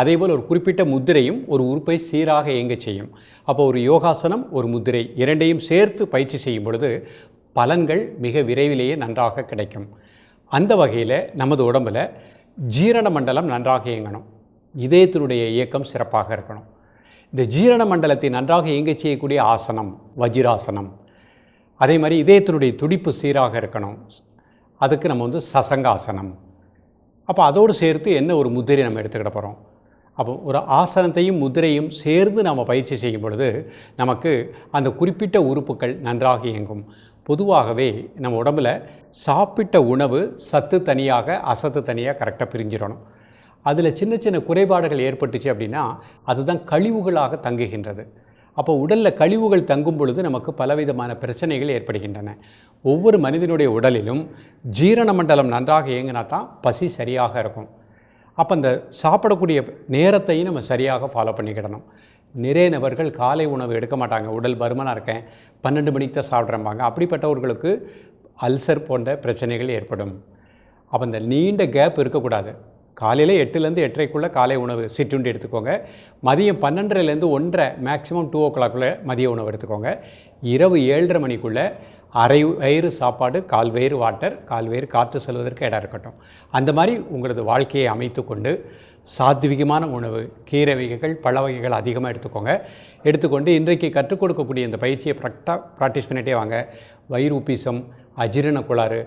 அதேபோல் ஒரு குறிப்பிட்ட முத்திரையும் ஒரு உறுப்பை சீராக இயங்க செய்யும். அப்போ ஒரு யோகாசனம் ஒரு முத்திரை இரண்டையும் சேர்த்து பயிற்சி செய்யும் பொழுது பலன்கள் மிக விரைவிலேயே நன்றாக கிடைக்கும். அந்த வகையில் நமது உடம்பில் ஜீரண மண்டலம் நன்றாக இயங்கணும். இதயத்தினுடைய இயக்கம் சிறப்பாக இருக்கணும். இந்த ஜீரண மண்டலத்தை நன்றாக இயங்க செய்யக்கூடிய ஆசனம் வஜிராசனம். அதே மாதிரி இதயத்தினுடைய துடிப்பு சீராக இருக்கணும். அதுக்கு நம்ம வந்து சசங்காசனம். அப்போ அதோடு சேர்த்து என்ன ஒரு முத்திரை நம்ம எடுத்துக்கிட போகிறோம் அப்போ ஒரு ஆசனத்தையும் முதிரையும் சேர்ந்து நாம் பயிற்சி செய்யும் பொழுது நமக்கு அந்த குறிப்பிட்ட உறுப்புகள் நன்றாக இயங்கும். பொதுவாகவே நம்ம உடம்புல சாப்பிட்ட உணவு சத்து தனியாக அசத்து தனியாக கரெக்டாக பிரிஞ்சிடணும். அதில் சின்ன சின்ன குறைபாடுகள் ஏற்பட்டுச்சு அப்படின்னா அதுதான் கழிவுகளாக தங்குகின்றது. அப்போ உடலில் கழிவுகள் தங்கும் பொழுது நமக்கு பலவிதமான பிரச்சனைகள் ஏற்படுகின்றன. ஒவ்வொரு மனிதனுடைய உடலிலும் ஜீரண மண்டலம் நன்றாக இயங்கினா தான் பசி சரியாக இருக்கும். அப்போ அந்த சாப்பிடக்கூடிய நேரத்தையும் நம்ம சரியாக ஃபாலோ பண்ணிக்கிடணும். நிறைய நபர்கள் காலை உணவு எடுக்க மாட்டாங்க. உடல் பருமனாக இருக்கேன் பன்னெண்டு மணிக்கு தான் சாப்பிட்றம்பாங்க. அப்படிப்பட்டவர்களுக்கு அல்சர் போன்ற பிரச்சனைகள் ஏற்படும். அப்போ இந்த நீண்ட கேப் இருக்கக்கூடாது. காலையில் எட்டுலேருந்து எட்டரைக்குள்ளே காலை உணவு சிற்றுண்டி எடுத்துக்கோங்க. மதியம் பன்னெண்டரைலேருந்து ஒன்றரை மேக்ஸிமம் டூ ஓ கிளாக்குள்ளே மதிய உணவு எடுத்துக்கோங்க. இரவு ஏழரை மணிக்குள்ளே அரை வயிறு சாப்பாடு கால் வயிறு வாட்டர் கால் வயிறு காற்று செல்வதற்கு இடம் இருக்கட்டும். அந்த மாதிரி உங்களது வாழ்க்கையை அமைத்து கொண்டு சாத்விகமான உணவு கீரை வகைகள் பழ வகைகள் அதிகமாக எடுத்துக்கோங்க. எடுத்துக்கொண்டு இன்றைக்கு கற்றுக் கொடுக்கக்கூடிய இந்த பயிற்சியை ப்ராக்டாக ப்ராக்டிஸ் பண்ணிகிட்டே வாங்க. வயிறு உப்பீசம் அஜீரண கோளாறு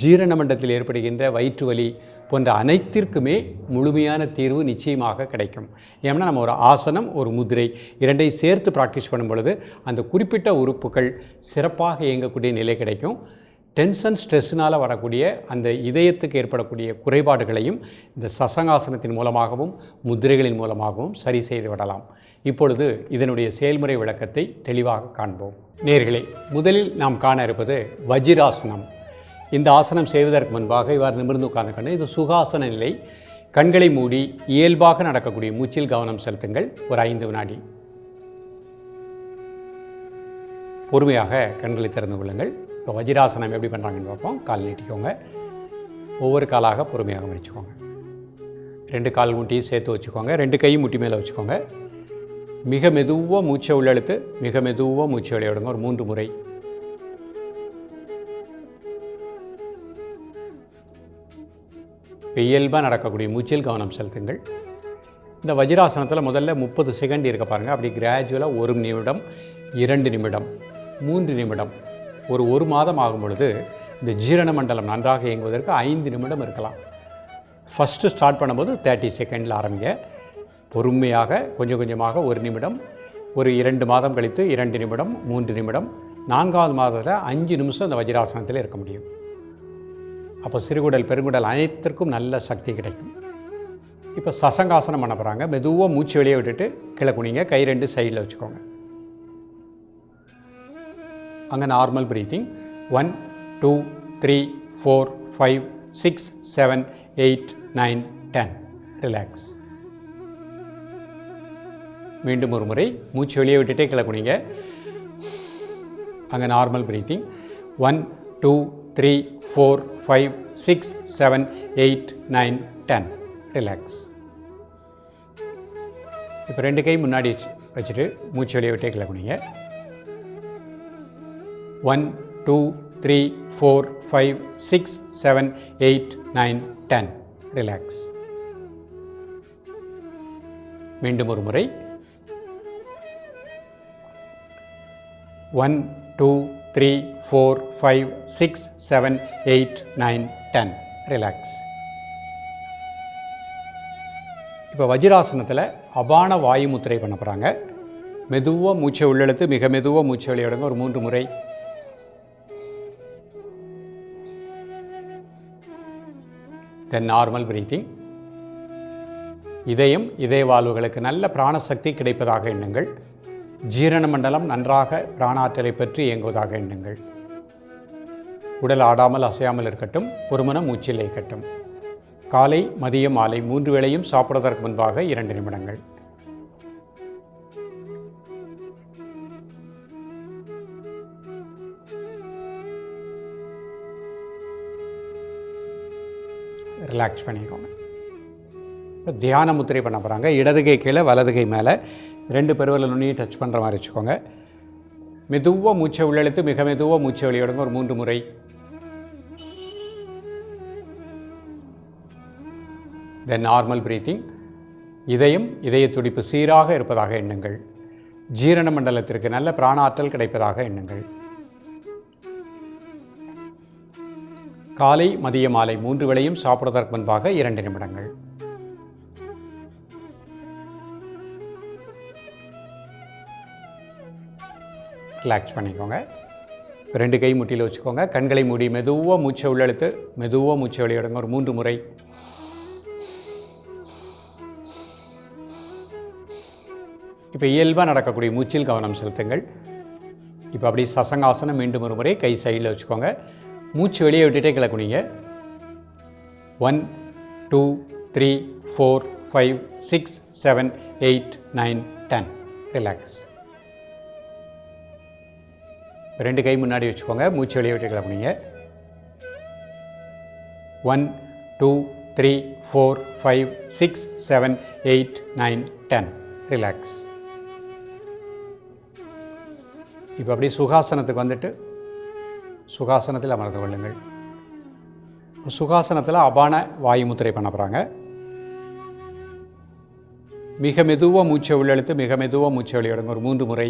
ஜீரண மண்டலத்தில் ஏற்படுகின்ற வயிற்று வலி போன்ற அனைத்திற்குமே முழுமையான தீர்வு நிச்சயமாக கிடைக்கும். ஏன்னா நம்ம ஒரு ஆசனம் ஒரு முதிரை இரண்டையும் சேர்த்து ப்ராக்டிஸ் பண்ணும் பொழுது அந்த குறிப்பிட்ட உறுப்புகள் சிறப்பாக இயங்கக்கூடிய நிலை கிடைக்கும். டென்ஷன் ஸ்ட்ரெஸ்ஸினால் வரக்கூடிய அந்த இதயத்துக்கு ஏற்படக்கூடிய குறைபாடுகளையும் இந்த சசங்காசனத்தின் மூலமாகவும் முத்திரைகளின் மூலமாகவும் சரி செய்து விடலாம். இப்பொழுது இதனுடைய செயல்முறை விளக்கத்தை தெளிவாக காண்போம். நேர்களே முதலில் நாம் காண இருப்பது வஜிராசனம். இந்த ஆசனம் செய்வதற்கு முன்பாக இவ்வாறு நிமிர்ந்து உட்கார்ந்து இது சுகாசன நிலை. கண்களை மூடி இயல்பாக நடக்கக்கூடிய மூச்சில் கவனம் செலுத்துங்கள். ஒரு ஐந்து வினாடி. பொறுமையாக கண்களை திறந்து கொள்ளுங்கள். இப்போ வஜிராசனம் எப்படி பண்ணுறாங்கன்னு பார்ப்போம். கால் நீட்டிக்கோங்க. ஒவ்வொரு காலாக பொறுமையாக முடிச்சுக்கோங்க. ரெண்டு கால் முட்டியும் சேர்த்து வச்சுக்கோங்க. ரெண்டு கையும் முட்டி மேலே வச்சுக்கோங்க. மிக மெதுவாக மூச்சை உள்ளெழுத்து மிக மெதுவாக மூச்சை விளையாடுங்க ஒரு மூன்று முறை. இயல்பாக நடக்கக்கூடிய மூச்சில் கவனம் செலுத்துங்கள். இந்த வஜ்ராசனத்தில் முதல்ல முப்பது செகண்ட் இருக்க பாருங்கள் அப்படி கிராஜுவலாக ஒரு நிமிடம் இரண்டு நிமிடம் மூன்று நிமிடம் ஒரு ஒரு மாதம் ஆகும் பொழுது இந்த ஜீரண மண்டலம் நன்றாக இயங்குவதற்கு ஐந்து நிமிடம் இருக்கலாம். ஃபஸ்ட்டு ஸ்டார்ட் பண்ணும்போது தேர்ட்டி செகண்டில் ஆரம்பிங்க. பொறுமையாக கொஞ்சம் கொஞ்சமாக ஒரு நிமிடம் ஒரு இரண்டு மாதம் கழித்து இரண்டு நிமிடம் மூன்று நிமிடம் நான்காவது மாதத்தில் அஞ்சு நிமிஷம் இந்த வஜ்ராசனத்தில் இருக்க முடியும். அப்போ சிறுகுடல் பெருங்குடல் அனைத்திற்கும் நல்ல சக்தி கிடைக்கும். இப்போ சசங்காசனம் பண்ண போகிறாங்க மெதுவாக மூச்சு வெளியே விட்டுட்டு கீழே குனிங்க. கை ரெண்டு சைடில் வச்சுக்கோங்க. அங்கே normal breathing one two three four five six seven eight nine ten relax மீண்டும் ஒரு முறை மூச்சு வெளியே விட்டுட்டே கீழே குனிங்க. அங்கே normal breathing one two three four five six seven eight nine ten relax இப்போ ரெண்டு கை முன்னாடி வச்சு வச்சுட்டு மூச்சு வெளியே விட்டே கிளம்புனீங்க one two three four five six seven eight nine ten relax மீண்டும் ஒரு முறை. One two three four five six seven eight nine ten relax இப்போ வஜ்ராசனத்தில் அபான வாயு முத்திரை பண்ண போகிறாங்க மெதுவாக மூச்சை உள்ளெழுத்து மிக மெதுவாக மூச்சை வெளியிடுங்க ஒரு மூன்று முறை. தென் நார்மல் பிரீத்திங் இதயம் இதய வாழ்வுகளுக்கு நல்ல பிராணசக்தி கிடைப்பதாக எண்ணுங்கள். ஜீரண மண்டலம் நன்றாக பிராணாற்றலை பற்றி இயங்குவதாக எண்ணுங்கள். உடல் ஆடாமல் அசையாமல் இருக்கட்டும் ஒரு மூச்சில் இயக்கட்டும். காலை மதியம் மாலை மூன்று வேளையும் சாப்பிடுவதற்கு முன்பாக இரண்டு நிமிடங்கள். ரிலாக்ஸ் பண்ணிக்கோங்க. தியான முத்திரை பண்ண போகிறாங்க இடதுகை கீழே வலதுகை மேலே. ரெண்டு பெருவல நுண்ணியை டச் பண்ணுற மாதிரி வச்சுக்கோங்க. மெதுவாக மூச்சை உள்ளெழுத்து மிக மெதுவாக மூச்சை வெளியிடுங்க. ஒரு மூன்று முறை. தென் நார்மல் பிரீத்திங் இதயம் இதய துடிப்பு சீராக இருப்பதாக எண்ணுங்கள். ஜீரண மண்டலத்திற்கு நல்ல பிராணாற்றல் கிடைப்பதாக எண்ணுங்கள். காலை மதிய மாலை மூன்று வேளையும் சாப்பிடுவதற்கு முன்பாக இரண்டு நிமிடங்கள். ரிலாக்ஸ் பண்ணிக்கோங்க. ரெண்டு கை முட்டியில் வச்சுக்கோங்க. கண்களை மூடி மெதுவாக மூச்சை உள்ளெழுத்து மெதுவாக மூச்சை வெளியிடுங்க ஒரு மூன்று முறை. இப்போ இயல்பாக நடக்கக்கூடிய மூச்சில் கவனம் செலுத்துங்கள். இப்போ அப்படி சசங்காசனம் மீண்டும் ஒரு முறை கை சைடில் வச்சுக்கோங்க. மூச்சு வெளியே விட்டுட்டே கிளக்குனீங்க. One two three four five six seven eight nine ten relax ரெண்டு கை முன்னாடி வச்சுக்கோங்க. மூச்சு வெளியே விட்டு கிளம்புனீங்க. One two three four five six seven eight nine ten relax இப்போ அப்படியே சுகாசனத்துக்கு வந்துட்டு சுகாசனத்தில் அமர்ந்து கொள்ளுங்கள். சுகாசனத்தில் அபான வாயு முத்திரை பண்ண போகிறாங்க மிக மெதுவாக மூச்சை உள்ளெழுத்து மிக மெதுவாக மூச்சை வெளியிடுங்க. ஒரு மூன்று முறை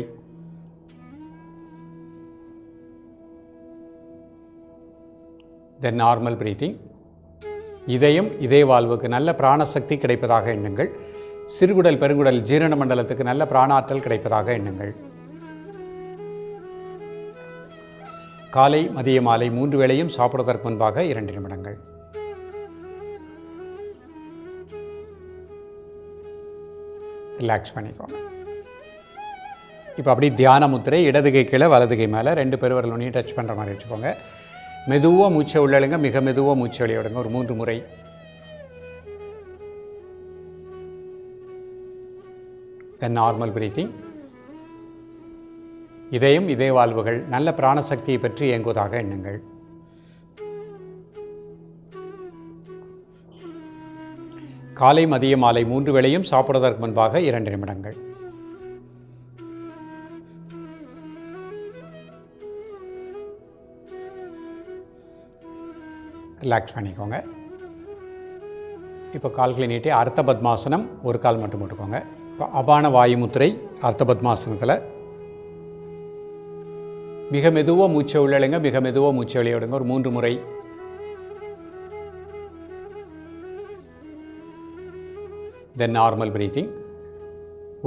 தென் நார்மல் பிரீத்திங் இதயம் இதய வாழ்வுக்கு நல்ல பிராணசக்தி கிடைப்பதாக எண்ணுங்கள். சிறுகுடல் பெருங்குடல் ஜீரண மண்டலத்துக்கு நல்ல பிராணாற்றல் கிடைப்பதாக எண்ணுங்கள். காலை மதிய மாலை மூன்று வேளையும் சாப்பிடுவதற்கு முன்பாக இரண்டு நிமிடங்கள். ரிலாக்ஸ் பண்ணிக்கோங்க. இப்போ அப்படி தியான முத்திரை இடதுகை கீழே வலதுகை மேலே ரெண்டு பெருவரல் நுனியை டச் பண்ணுற மாதிரி வச்சுக்கோங்க. மெதுவாக மூச்சை உள்ளழுங்க மிக மெதுவாக மூச்சை வெளியிடுங்க ஒரு மூன்று முறை. தென் நார்மல் பிரீத்திங் இதயம் இதய வாழ்வுகள் நல்ல பிராணசக்தியை பற்றி இயங்குவதாக எண்ணுங்கள். காலை மதிய மாலை மூன்று வேளையும் சாப்பிடுவதற்கு முன்பாக இரண்டு நிமிடங்கள். ரிலாக்ஸ் பண்ணிக்கோங்க. இப்போ கால்களை நீட்டி அர்த்த பத்மாசனம் ஒரு கால் மட்டும் போட்டுக்கோங்க. இப்போ அபான வாயுமுத்திரை அர்த்த பத்மாசனத்தில். மிக மெதுவாக மூச்சை உள்ளழுங்க மிக மெதுவாக மூச்சை வெளியிடுங்க ஒரு மூன்று முறை. தென் நார்மல் பிரீத்திங்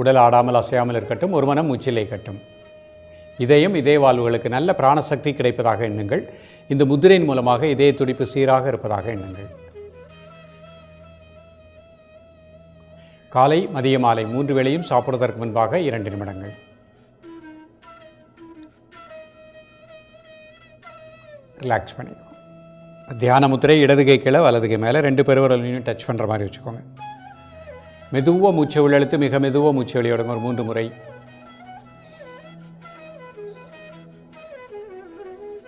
உடல் ஆடாமல் அசையாமல் இருக்கட்டும் ஒரு மனம் மூச்சிலை கட்டும் இதயம் இதய வாழ்வுகளுக்கு நல்ல பிராணசக்தி கிடைப்பதாக எண்ணுங்கள். இந்த முதிரையின் மூலமாக இதய துடிப்பு சீராக இருப்பதாக எண்ணுங்கள். காலை மதிய மாலை மூன்று வேளையும் சாப்பிடுவதற்கு முன்பாக இரண்டு நிமிடங்கள். ரிலாக்ஸ் பண்ணிக்கோங்க தியான முத்திரை இடது கை கீழே வலது கை மேலே ரெண்டு பெருவரலையும் டச் பண்ணுற மாதிரி வச்சுக்கோங்க. மெதுவாக மூச்சை உள்ளெழுத்து மிக மெதுவாக மூச்சை வெளியிடுங்க. ஒரு மூன்று முறை.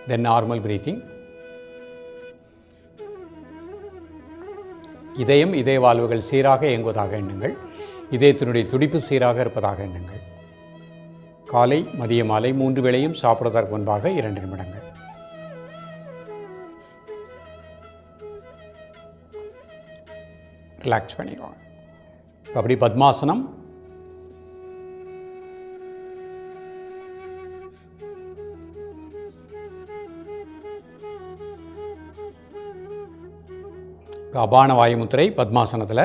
தென் நார்மல் பிரீத்திங் இதயம் இதய வாழ்வுகள் சீராக இயங்குவதாக எண்ணுங்கள். இதயத்தினுடைய துடிப்பு சீராக இருப்பதாக எண்ணுங்கள். காலை மதிய மாலை மூன்று வேளையும் சாப்பிடுவதற்கு முன்பாக இரண்டு நிமிடங்கள். ரிலாக்ஸ் பண்ணிக்கோங்க. அப்படி பத்மாசனம் அபான வாயுமுத்திரை பத்மாசனத்தில்.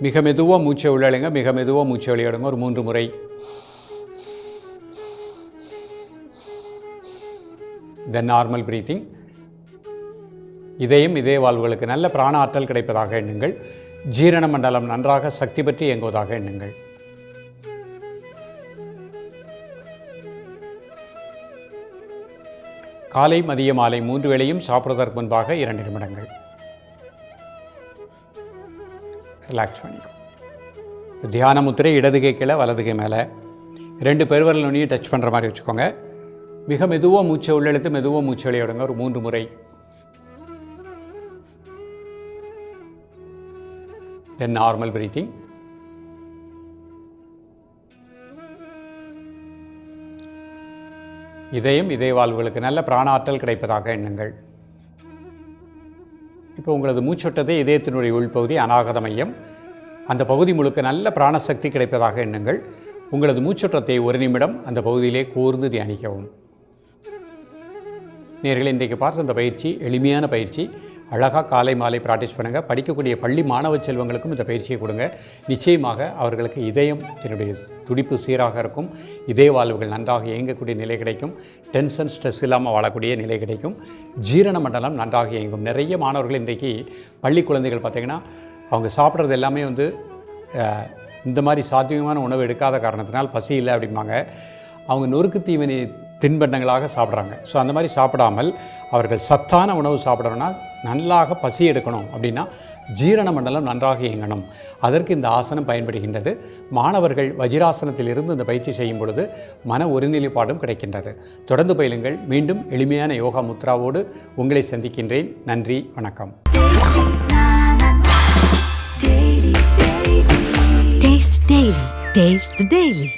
மிக மெதுவாக மூச்சை உள்ளழுங்க மிக மெதுவாக மூச்சை வெளியிடுங்க ஒரு மூன்று முறை. தென் நார்மல் பிரீத்திங் இதயம் இதய வாழ்வுகளுக்கு நல்ல பிராண ஆற்றல் கிடைப்பதாக எண்ணுங்கள். ஜீரண மண்டலம் நன்றாக சக்தி பற்றி இயங்குவதாக எண்ணுங்கள். காலை மதிய மாலை மூன்று வேளையும் சாப்பிடுவதற்கு முன்பாக இரண்டு நிமிடங்கள். ரிலாக்ஸ் பண்ணிக்கும் தியான முத்திரை இடதுகை கீழே வலதுகை மேலே. ரெண்டு பெருவரல் நுனியும் டச் பண்ணுற மாதிரி வச்சுக்கோங்க. மிக மெதுவாக மூச்சை உள்ளெழுத்து மெதுவாக மூச்சு வெளியே ஒரு மூன்று முறை. தென் நார்மல் பிரீத்திங் இதயம் இதய வாழ்வுகளுக்கு நல்ல பிராண ஆற்றல் கிடைப்பதாக எண்ணுங்கள். இப்போ உங்களது மூச்சோட்டத்தை இதயத்தினுடைய உள்பகுதி அநாகத மையம். அந்த பகுதி முழுக்க நல்ல பிராணசக்தி கிடைப்பதாக எண்ணுங்கள். உங்களது மூச்சோட்டத்தை ஒரு நிமிடம் அந்த பகுதியிலே கூர்ந்து தியானிக்கவும். நேர்களை இன்றைக்கு பார்த்த இந்த பயிற்சி எளிமையான பயிற்சி. அழகாக காலை மாலை ப்ராக்டிஸ் பண்ணுங்கள் படிக்கக்கூடிய பள்ளி மாணவ செல்வங்களுக்கும் இந்த பயிற்சியை கொடுங்க. நிச்சயமாக அவர்களுக்கு இதயம் என்னுடைய துடிப்பு சீராக இருக்கும். இதய வாழ்வுகள் நன்றாக இயங்கக்கூடிய நிலை கிடைக்கும். டென்ஷன் ஸ்ட்ரெஸ் இல்லாமல் வாழக்கூடிய நிலை கிடைக்கும். ஜீரண மண்டலம் நன்றாக இயங்கும். நிறைய மாணவர்கள் இன்றைக்கு பள்ளி குழந்தைகள் பார்த்திங்கன்னா அவங்க சாப்பிட்றது எல்லாமே வந்து இந்த மாதிரி சாத்தியமான உணவு எடுக்காத காரணத்தினால் பசி இல்லை அப்படிம்பாங்க. அவங்க நொறுக்கு தீவனை தின்பண்டங்களாக சாப்பிட்றாங்க. ஸோ அந்த மாதிரி சாப்பிடாமல் அவர்கள் சத்தான உணவு சாப்பிடணும்னா நல்லாக பசி எடுக்கணும் அப்படின்னா ஜீரண மண்டலம் நன்றாக இயங்கணும். அதற்கு இந்த ஆசனம் பயன்படுகின்றது. மாணவர்கள் வஜிராசனத்தில் இருந்து இந்த பயிற்சி செய்யும் பொழுது மன ஒருநிலைப்பாடும் கிடைக்கின்றது. தொடர்ந்து பயிலுங்கள். மீண்டும் எளிமையான யோகா முத்ராவோடு உங்களை சந்திக்கின்றேன். நன்றி. வணக்கம். Taste Daily. Taste the Daily.